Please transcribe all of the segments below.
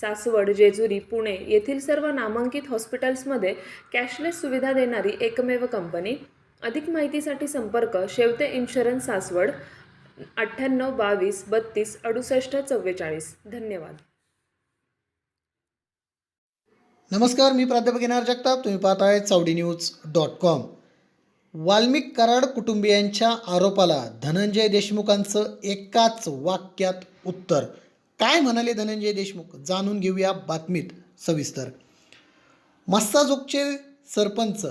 सासवड जेजुरी पुणे येथील सर्व नामांकित हॉस्पिटल्समध्ये कॅशलेस सुविधा देणारी एकमेव कंपनी. अधिक माहितीसाठी संपर्क शेवते इन्शुरन्स सासवड अठ्ठ्याण्णव बावीस बत्तीस अडुसष्ट चव्वेचाळीस. धन्यवाद. नमस्कार मी प्राध्यापक येणार जगताप. तुम्ही पाहताय Chavdi news dot com. Valmik Karad कुटुंबियांच्या आरोपाला धनंजय देशमुखांचं एकाच वाक्यात उत्तर. काय म्हणाले धनंजय देशमुख? जाणून घेऊया बातमीत सविस्तर. मस्साजोगचे सरपंच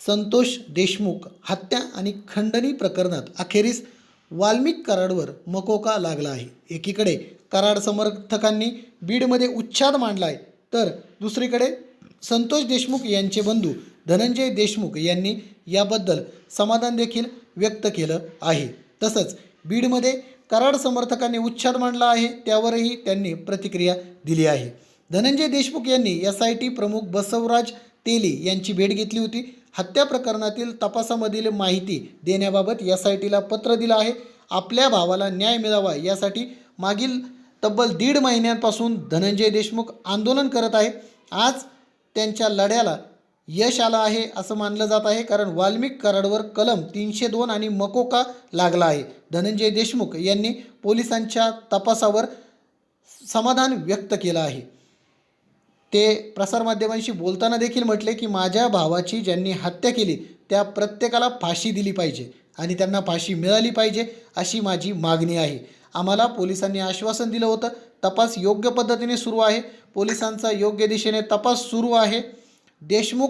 संतोष देशमुख हत्या आणि खंडणी प्रकरणात अखेरीस वाल्मिक कराडवर मकोका लागला आहे. एकीकडे कराड समर्थकांनी बीडमध्ये उच्छाद मांडला आहे तर दुसरीकडे संतोष देशमुख यांचे बंधू धनंजय देशमुख यांनी याबद्दल समाधान देखील व्यक्त केलं आहे. तसंच बीडमध्ये कराड समर्थकांनी उच्छाद मांडला आहे त्यावरही त्यांनी प्रतिक्रिया दिली आहे. धनंजय देशमुख यांनी एस आय टी प्रमुख बसवराज तेली यांची भेट घेतली होती. हत्या प्रकरणातील तपासामधील माहिती देण्याबाबत एस आय टीला पत्र दिलं आहे. आपल्या भावाला न्याय मिळावा यासाठी मागील तब्बल दीड महिन्यांपासून धनंजय देशमुख आंदोलन करत आहे आज त्यांच्या लढ्याला यश आलं आहे असं मानलं जात आहे कारण वाल्मिक कराडवर कलम तीनशे दोन आणि मकोका लागला आहे. धनंजय देशमुख यांनी पोलिसांच्या तपासावर समाधान व्यक्त केलं आहे. ते प्रसारमाध्यमांशी बोलताना देखील म्हटले की माझ्या भावाची ज्यांनी हत्या केली त्या प्रत्येकाला फाशी दिली पाहिजे आणि त्यांना फाशी मिळाली पाहिजे अशी माझी मागणी आहे. आम्हाला पोलिसांनी आश्वासन दिलं होतं तपास योग्य पद्धतीने सुरू आहे. पोलिसांचा योग्य दिशेने तपास सुरू आहे. देशमुख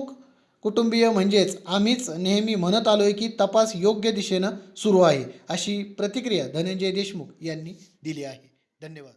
कुटुंबीय म्हणजेच आम्हीच नेहमी म्हणत आलो आहे की तपास योग्य दिशेनं सुरू आहे अशी प्रतिक्रिया धनंजय देशमुख यांनी दिली आहे. धन्यवाद.